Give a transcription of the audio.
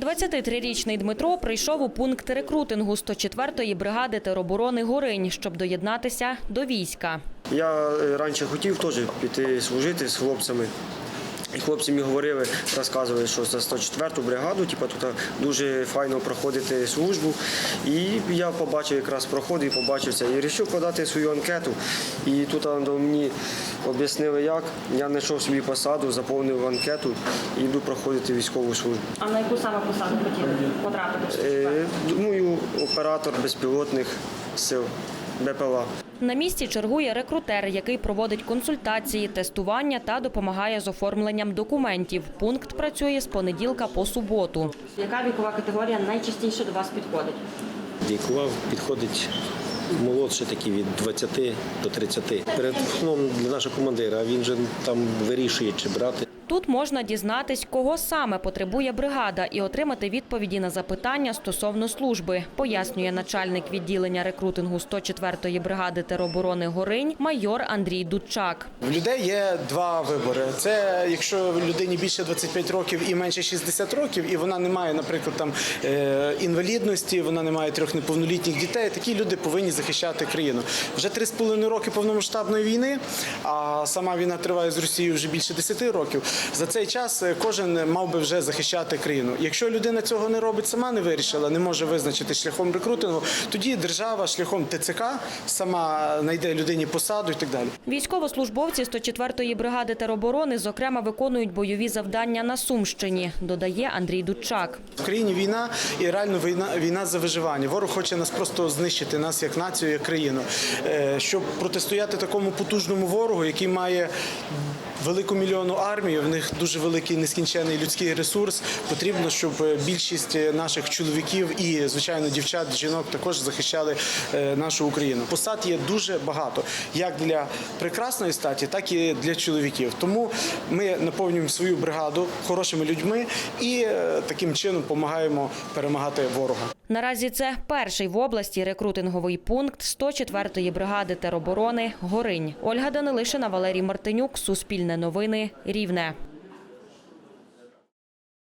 23-річний Дмитро прийшов у пункт рекрутингу 104-ї бригади тероборони Горинь, щоб доєднатися до війська. Я е, раніше хотів теж піти служити з хлопцями. І хлопці мені говорили, розказували, що за 104-ту бригаду, типу, тут дуже файно проходити службу. І я побачив якраз проход і побачив це. І вирішив подати свою анкету. І тут до мені об'яснили, як. Я знайшов собі посаду, заповнив анкету і йду проходити військову службу. А на яку саме посаду хотіли потрапити? Е, Думаю, оператор безпілотних сил БПЛА. На місці чергує рекрутер, який проводить консультації, тестування та допомагає з оформленням документів. Пункт працює з понеділка по суботу. Яка вікова категорія найчастіше до вас підходить? Вікова підходить молодше такі від 20 до 30. Перед ну, для нашого командира він же там вирішує, чи брати. Тут можна дізнатись, кого саме потребує бригада, і отримати відповіді на запитання стосовно служби, пояснює начальник відділення рекрутингу 104-ї бригади тероборони Горинь майор Андрій Дудчак. В людей є два вибори. Це якщо людині більше 25 років і менше 60 років, і вона не має, наприклад, там е, інвалідності, вона не має трьох неповнолітніх дітей. Такі люди повинні захищати країну. Вже 3,5 роки повномасштабної війни, а сама війна триває з Росією вже більше 10 років. За цей час е, кожен мав би вже захищати країну. Якщо людина цього не робить, сама не вирішила, не може визначити шляхом рекрутингу, тоді держава шляхом ТЦК сама знайде людині посаду і так далі. Військовослужбовці 104-ї бригади тероборони, зокрема, виконують бойові завдання на Сумщині, додає Андрій Дудчак. В країні війна і реально війна, війна за виживання. Ворог хоче нас просто знищити, нас як націю, як країну. Е, Щоб протистояти такому потужному ворогу, який має велику мільйонну армію, в них дуже великий нескінчений людський ресурс. Потрібно, щоб е, більшість наших чоловіків і, звичайно, дівчат, жінок також захищали е, нашу Україну. Посад є дуже багато, як для прекрасної статі, так і для чоловіків. Тому ми наповнюємо свою бригаду хорошими людьми і е, таким чином допомагаємо перемагати ворога. Наразі це перший в області рекрутинговий пункт 104-ї бригади тероборони Горинь. Ольга Данилишина, Валерій Мартинюк, Суспільне новини, Рівне.